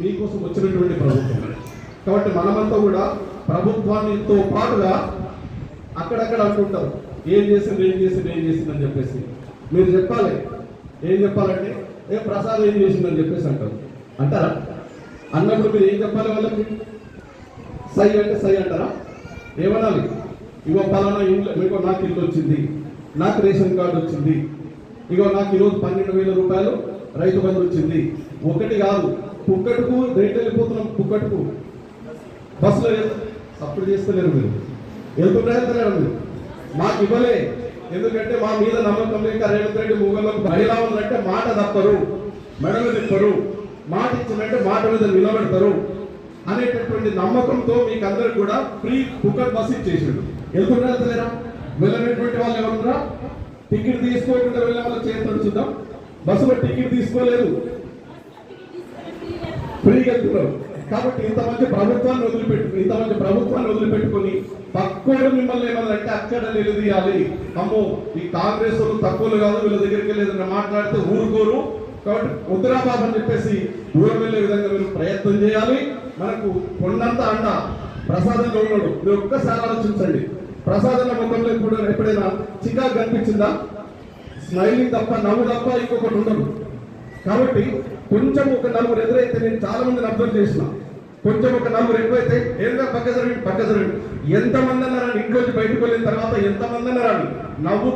మీకోసం వచ్చినటువంటి ప్రభుత్వం. కాబట్టి మనమంతా కూడా ప్రభుత్వాన్నితో పాటుగా అక్కడక్కడ అంటుంటారు. ఏం చేసింది ఏం చేసింది ఏం చేసింది అని చెప్పేసి. మీరు చెప్పాలి. ఏం చెప్పాలంటే ఏ ప్రసాద్ ఏం చేసిందని చెప్పేసి అంటారు. అంటారా? అన్నప్పుడు మీరు ఏం చెప్పాలి వాళ్ళకి? సై అంటే సై అంటారా? ఏమనాలి? ఇగో పలానా ఇంట్లో మీకు నాకు ఇల్లు వచ్చింది. నాకు రేషన్ కార్డు వచ్చింది. ఇగో నాకు ఈరోజు పన్నెండు వేల రూపాయలు రైతు బంధు వచ్చింది. ఒకటి కాదు. పుక్కటుకు రేట్ వెళ్ళిపోతున్నాం పుక్కటుకు బస్సులో సప్పుడు చేస్తలేరు మీరు. వెళ్తున్నారా వెళ్తలేరు మీరు. మాకు ఇవ్వలే. ఎందుకంటే మా మీద నమ్మకం లేక రేవంత్ రెడ్డి మూగలకు బయలా ఉందంటే మాట తప్పరు మెడలు తిప్పరు మాట ఇచ్చిందంటే మాట మీద నిలబెడతారు అనేటటువంటి నమ్మకంతో మీకు అందరు కూడా ఫ్రీ కుక్కర్ బస్ ఇచ్చేసాడు వెళ్తున్నారా వెళ్తలేరా? వెళ్ళినటువంటి వాళ్ళు ఎవరున్నారా టికెట్ తీసుకోకుండా వెళ్ళే వాళ్ళు చేస్తాడు చూద్దాం బస్సులో టికెట్ తీసుకోలేదు. ఫ్రీగా వెళ్తున్నారు కాబట్టి ఇంత మంచి ప్రభుత్వాన్ని వదిలిపెట్టు ఇంత మంచి ప్రభుత్వాన్ని వదిలిపెట్టుకొని పక్కోడు మిమ్మల్ని ఏమన్నంటే అక్కడ నిలదీయాలి. అమ్మో ఈ కాంగ్రెస్ వాళ్ళు తక్కువలు కాదు వీళ్ళ దగ్గరికి లేదని మాట్లాడితే ఊరుకోరు. కాబట్టి ఉత్తరాబాద్ అని చెప్పేసి దూరం వెళ్ళే విధంగా మీరు ప్రయత్నం చేయాలి. మనకు కొండంత అండ ప్రసాదంలో ఉన్నాడు. మీరు ఒక్కసారి ఆలోచించండి. ప్రసాదంలో ముఖంలో ఇప్పుడు ఎప్పుడైనా చికాకు కనిపించిందా? స్మైలింగ్ తప్ప నవ్వు తప్ప ఇంకొకటి ఉండదు. కాబట్టి కొంచెం ఒక నలుగురు ఎదురైతే నేను చాలా మందిని అబ్జర్వ్ చేసిన. కొంచెం ఒక నలుగురు ఎక్కువైతే ఏదో పక్క జరగండి పక్క జరగండి. ఎంతమంది అన్నారని ఇంట్లోంచి బయటకు వెళ్ళిన తర్వాత ఎంతమంది అన్నారని నవ్వుతూ